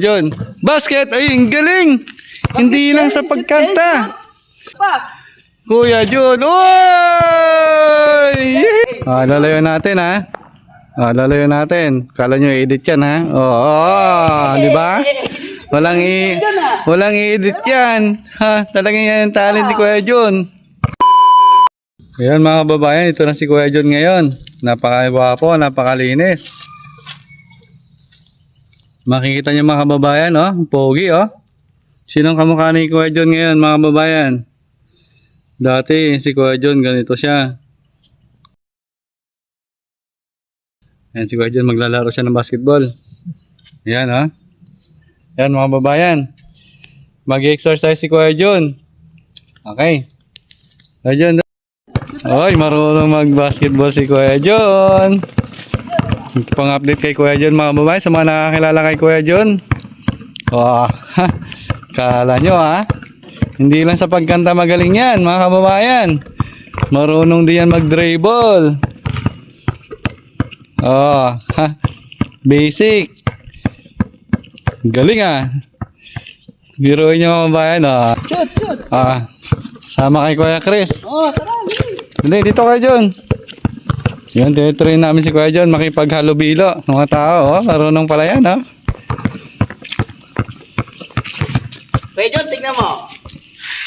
John. Basket! Ay, ang galing! Hindi lang sa pagkanta. Pa! Kuya. Oy! Yee! Ah, lalayo natin ha. Ah, lalayo natin. Kala nyo edit yan ha. Oo, oh, di ba? Walang i walang i-edit yan. Ha, talagang yan ang talent ni Kuya John. Ayan mga kababayan, ito na si Kuya John ngayon. Napakagwapo, napakalinis. Makikita niyo mga kababayan, oh, pogi, oh. Sinong kamukha ni Kuya John ngayon, mga kababayan? Dati, si Kuya John, ganito siya. Ayan, si Kuya John, maglalaro siya ng basketball. Ayan, oh. Ayan, mga kababayan. Mag-exercise si Kuya John. Okay. Kuya John, Oy, marunong mag-basketball si Kuya John. Pang-update kay Kuya John mga babae sa mga nakakilala kay Kuya John. Oh, ha, kala nyo ha. Hindi lang sa pagkanta magaling yan mga kababayan. Marunong din yan mag-dribble. Oh, ha. Basic. Galing ah. Biruin nyo mga kababayan oh. Shoot, shoot! Ah, sama kay Kuya Chris. Oh, tara! Hindi, dito kayo John. Yan, tinitrain namin si Kuya John makipaghalubilo ng mga tao. Oh, marunong pala yan, oh. Kuya John, tingnan mo.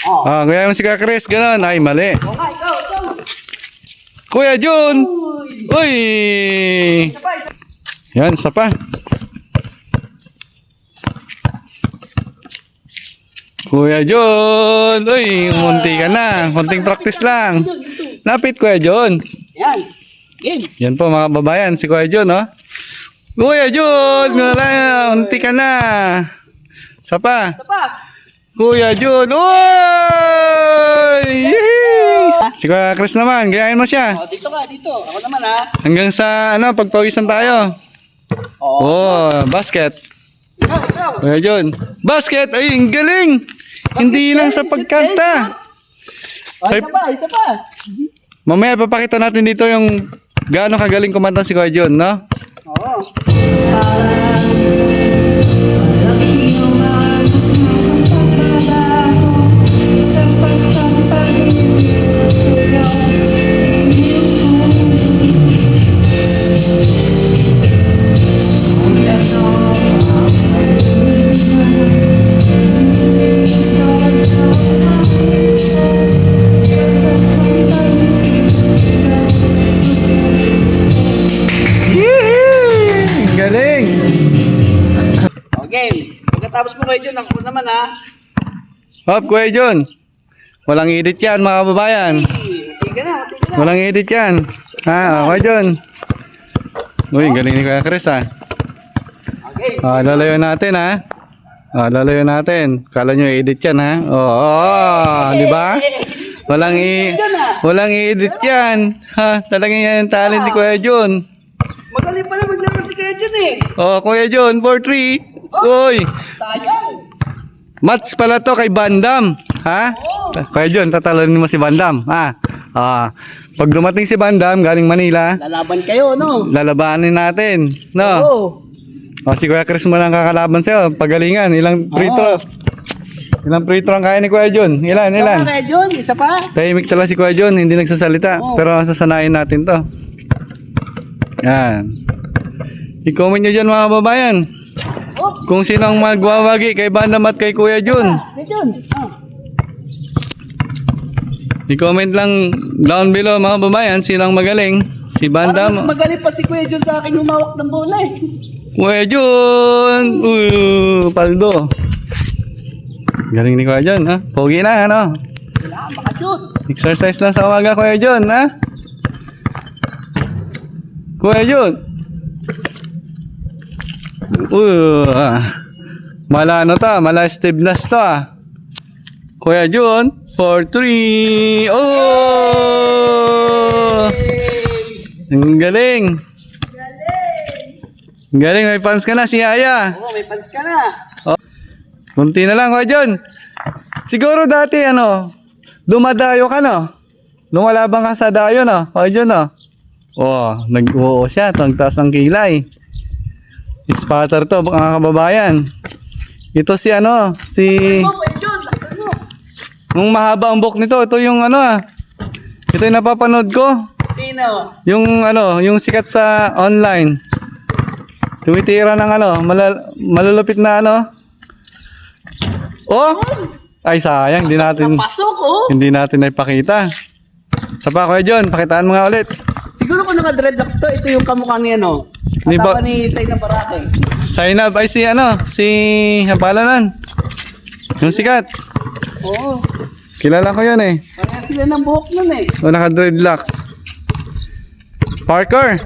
Oh. Ah, kaya mo si Kuya Chris, ganun. Ay, mali. Okay, go, go! Kuya John! Uy! Uy! Isa pa, isa Yan, isa pa. Kuya John! Uy, munti ka na. Konting practice lang. Lapit, Kuya John. Yan. Game. Yan po mga babayan, si Kuya John, oh. Kuya John! Wala, unti ka na. Isa pa. Isa pa. Kuya Jun. Uy! Yehey! Si Kuya Chris naman, gayahin mo siya. Oh, dito ka, dito. Ako naman ha. Hanggang sa ano, pagpawisan tayo. Oh. Oh, basket. Ikaw, ikaw. Kuya Jun. Basket! Ay, ang galing! Hindi lang sa pagkanta. Oh, isa pa, isa pa. Mamaya papakita natin dito yung gaano kagaling kumanta si Kuya Jun, no? Oo. Game. Pagkatapos mo kayo John, ako naman ha. Hop, Kuya Jun. Walang edit yan, mga kababayan. Hati ka na, hati ka na. Walang edit yan. Ha, okay Jun. Uy, ang galing ni Kuya Chris, ha. Okay. Ah, lalayo natin ha. Ah, lalayo natin. Kala nyo edit yan ha. Oo, oh, di ba? Walang i John walang i-edit yan. Ha, talagang yan ang talent ni Kuya John. Magaling pala maglaro si Kuya John eh. Oh, Kuya John, 4-3. Uy, Sayang. match pala to kay Bandam. Ha? Kuya John, tatalonin mo si Bandam. Ha? Ah, pag dumating si Bandam galing Manila, Lalaban kayo, no? lalabanin natin. No? Oo. Oh, si Kuya Chris mo lang kakalaban sa'yo. Pagalingan, ilang free throw. Ilang free throw ang kaya ni Kuya John? Ilan, ilan? Tama, Kuya John, isa pa. Tahimik talaga si Kuya John, hindi nagsasalita. Oo. Pero sasanayin natin to. Yan. I-comment nyo dyan mga babayan. Kung sino ang magwawagi kay Bandam at kay Kuya. Ah. I-comment lang down below mga babayan sino ang magaling. Si Parang mas Bandam. magaling pa si Kuya John sa akin humawak ng bola eh. Kuya John! Uh, paldo. Galing ni Kuya John, ha? Pogi na, ano? Kailangan makashoot. Exercise lang sa umaga, Kuya John, ha? Kuya John. Uh, mala ano to, mala Steve to, ah. Kuya John, 4-3. Oh! Ang galing. Ang galing, may fans ka na, si Aya. Oo, may fans ka na. Kunti na lang, Kuya John. Siguro dati, ano, dumadayo ka, no? Lumalaban ka sa dayo, no? Kuya John, no? Oh, nag-oo siya, tang taas ang kilay. Spatter to, mga kababayan. Ito si ano, si... Nung mahaba ang buhok nito, ito yung ano ah. Ito yung napapanood ko. Sino? Yung ano, yung sikat sa online. Tumitira ng ano, malal- malulupit na ano. Oh! Ay sayang, hindi natin Napasok, oh. hindi natin naipakita. Sa pa Kuya John, pakitaan mo nga ulit. Siguro kung naka-dreadlocks to, ito yung kamukha ni ano. Ni Asawa ba- ni Tay na Barake. Zainab ay si ano, si Hapalanan. Yung sikat. Oo. Kilala ko yun eh. Pareha sila ng buhok nun eh. O naka dreadlocks. Parker.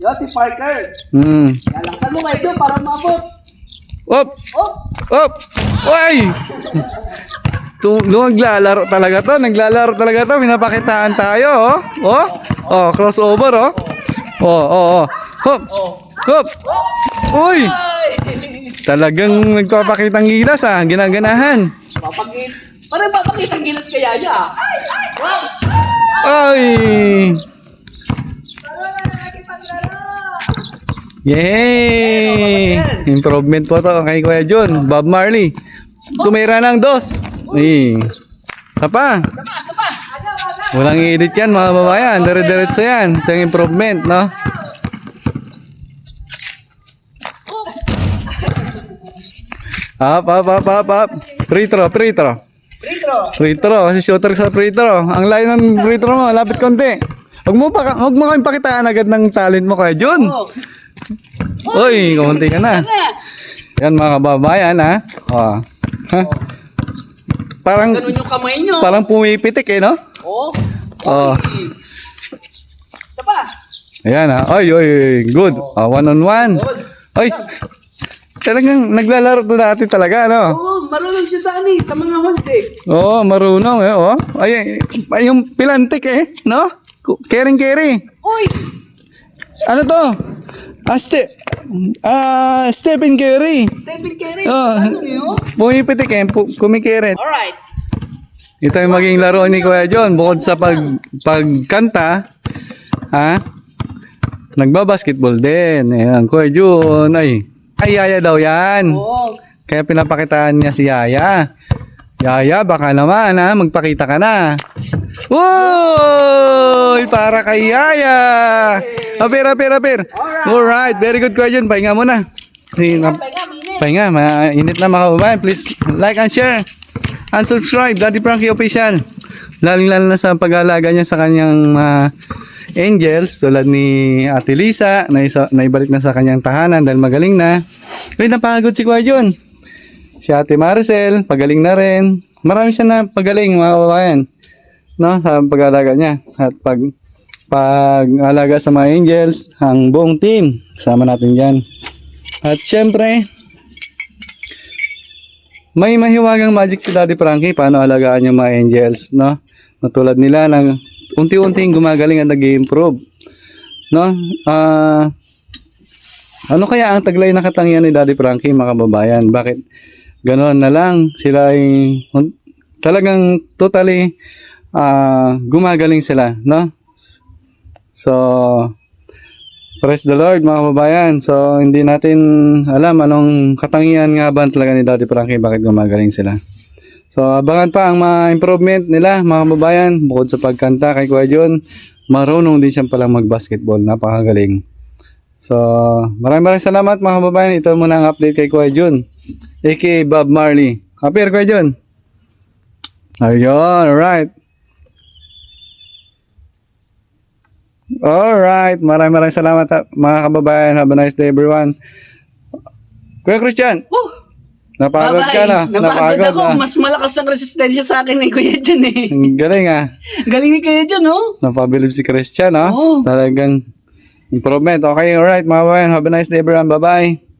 Yo, si Parker. Hmm. Lalaksan mo kayo para maabot. Op! Oh, Op! Uy! Tu naglalaro talaga to, naglalaro talaga to, pinapakitaan tayo, oh. Oh, oh, crossover, oh. Oh, oh, oh. Hop! Hop! Uy! Talagang nagpapakitang gilas, ah, ginaganahan. Papakit. Parang papakita ang gilas kaya niya. Wow! Ay! Yay! Improvement po to kay Kuya John. Bob Marley. Tumira ng dos. Ay. Isa pa. Walang i-edit yan mga babayan. Dire-diretso yan. Ito yung improvement, no? Up, up, up, up, up. Free throw, free throw. Free throw, kasi shooter sa free throw. Ang layo ng free throw mo, lapit konti. Huwag mo pa, huwag mo kayong pakitaan agad ng talent mo kay Jun. Oh. Uy, kumunti ka na. Yan mga kababayan ha. Oh. Ha? Parang Ganun yung kamay nyo. parang pumipitik eh no? Oh. Oh. Oy. Isa pa. Ayan ha. Oy, oy, oy. good. Oh, one on one. Good. Oy. Talagang naglalaro to dati talaga no. Oo, marunong siya sa ano eh, sa mga hold eh. Oo, oh, marunong eh. Oh. Ay, ay, yung pilantik eh, no? Caring carry. Uy! Ano to? Ah, ste ah, Stephen Curry. Stephen Curry. Oh. Ano niyo? Pumipitik eh, pu- kumikirit. Alright. Ito yung maging laro ni Kuya John. Bukod sa pag, pagkanta, ha? Nagbabasketball din. Ayan, Kuya John. Ay, ay, Yaya daw yan. Oo. Kaya pinapakitaan niya si Yaya. Yaya, baka naman ha, magpakita ka na. Uy! Para kay Yaya! Apir, apir, apir. Alright, very good question. Pahinga muna. Pahinga. Pahinga, mainit na mga kababayan. Please like and share and subscribe. Daddy Frankie Official. Lalo-lalo na sa pag-aalaga niya sa kanyang mga angels tulad ni Ate Lisa na isa, naibalik na sa kanyang tahanan dahil magaling na. Uy, napagod si Kuya John. Si Ate Maricel, pagaling na rin. Marami siya na pagaling mga kababayan. No, sa pag-aalaga niya. At pag pag-alaga sa mga angels, ang buong team. Kasama natin yan. At syempre, may mahiwagang magic si Daddy Frankie paano alagaan yung mga angels, no? Natulad nila ng unti-unting gumagaling at nag-improve. No? Ah ano kaya ang taglay na katangian ni Daddy Frankie, mga kababayan? Bakit ganoon na lang? Sila ay talagang totally ah gumagaling sila, no? So, Praise the Lord mga kababayan. So hindi natin alam anong katangian nga ba talaga ni Daddy Frankie bakit gumagaling sila. So abangan pa ang mga improvement nila mga kababayan bukod sa pagkanta kay Kuya John. Marunong din siya palang mag-basketball. Napakagaling. So maraming maraming salamat mga kababayan. Ito muna ang update kay Kuya John. aka Bob Marley. Kapir Kuya John. Ayun, alright. Alright, maraming maraming salamat mga kababayan. Have a nice day everyone. Kuya Christian, Oh, napagod ka na. Napagod ako. na. Mas malakas ang resistensya sa akin ni Kuya John eh. Ang galing ah. Galing ni Kuya John, oh. Napabilib si Christian ah. Oo. Talagang improvement. Okay, alright mga kababayan. Have a nice day everyone. Bye-bye.